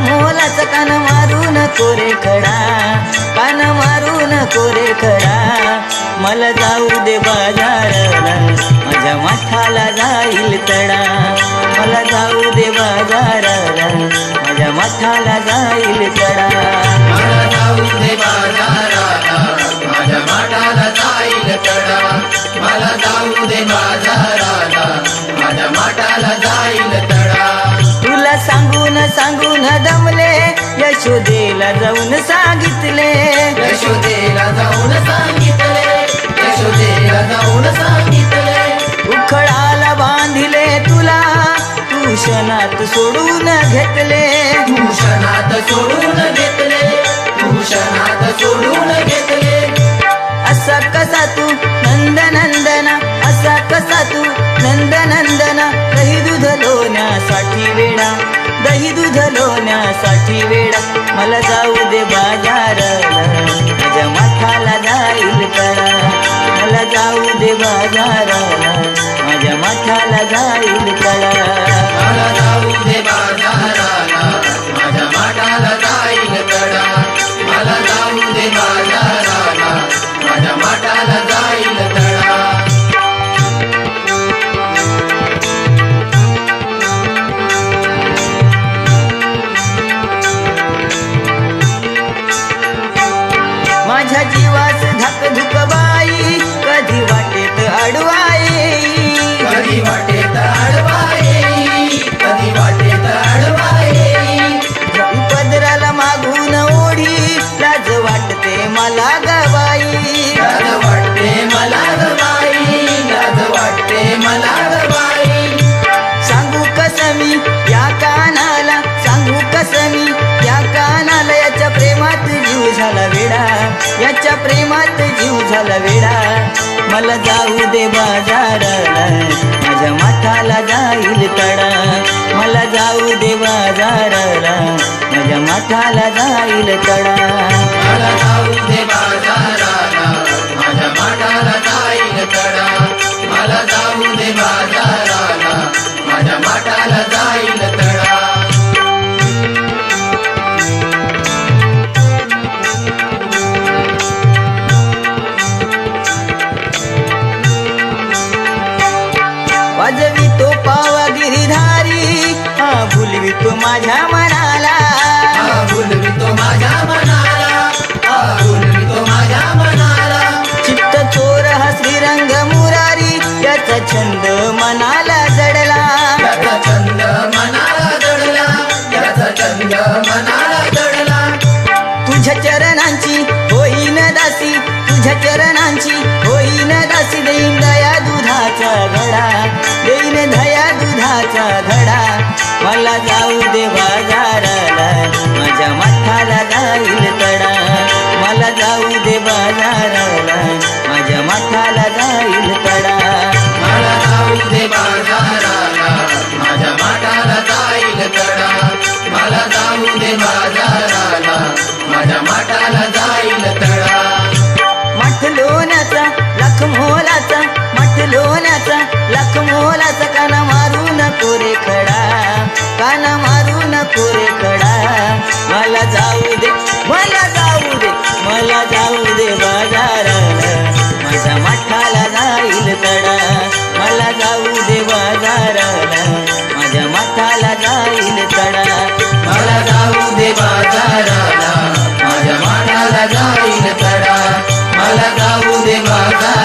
लाख मोलाचा कान मारून कोरे खडा कान मारून कोरे खडा. मला जाऊ दे बाजाराला माझ्या माठाला जाईल तडा. मला जाऊ दे बाजाराला माझ्या माठाला जाईल तडा. मला जाऊ दे बाजाराला माझ्या माठाला जाईल तडा. मला जाऊ दे बाजाराला माझ्या माठाला जाईल दमले यशोदेला जाऊन सांगितले. यशोदेला जाऊन सांगितले यशोदेला जाऊन सांगितले. उखळाला बांधिले तुला तू शनात सोडून घेतले. भूषणात सोडून घेतले भूषणात सोडून घेतले. लोण्यासाठी वेळ मला जाऊ दे बाजार माझ्या माथाला जाईल कळा मला जाऊ दे बाजार माझ्या माथाला जाईल कळा मला जाऊ दिवस धक धुक बाई कधी वाटेत अडवाई. कधी वाटेत याच्या प्रेमात जीव झाला वेळा मला जाऊ दे बाजाराला माझ्या माथाला जाईल तडा. मला जाऊ दे बाजाराला माझ्या माथाला जाईल तडा. मला जाऊ तो माझ्या मनाला तो माझ्या मनाला चित्त चोर हा श्रीरंग मुरारी याचा छंद मनाला जडला. याचा छंद मनाला दडला याचा छंद मनाला दडला तुझ्या चरणांची होईन दासी तुझ्या चरणांची मला जाऊ दे बाजाराला. माझ्या माथाला जाईल तडा. मला जाऊ दे बाजाराला. माझ्या माथाला जाईल तडा. मला जाऊ दे बाजाराला. माझ्या माथाला जाईल तडा. मला जाऊ दे बाजाराला. माझ्या माठाला जाईल तडा. বন্দে মাতা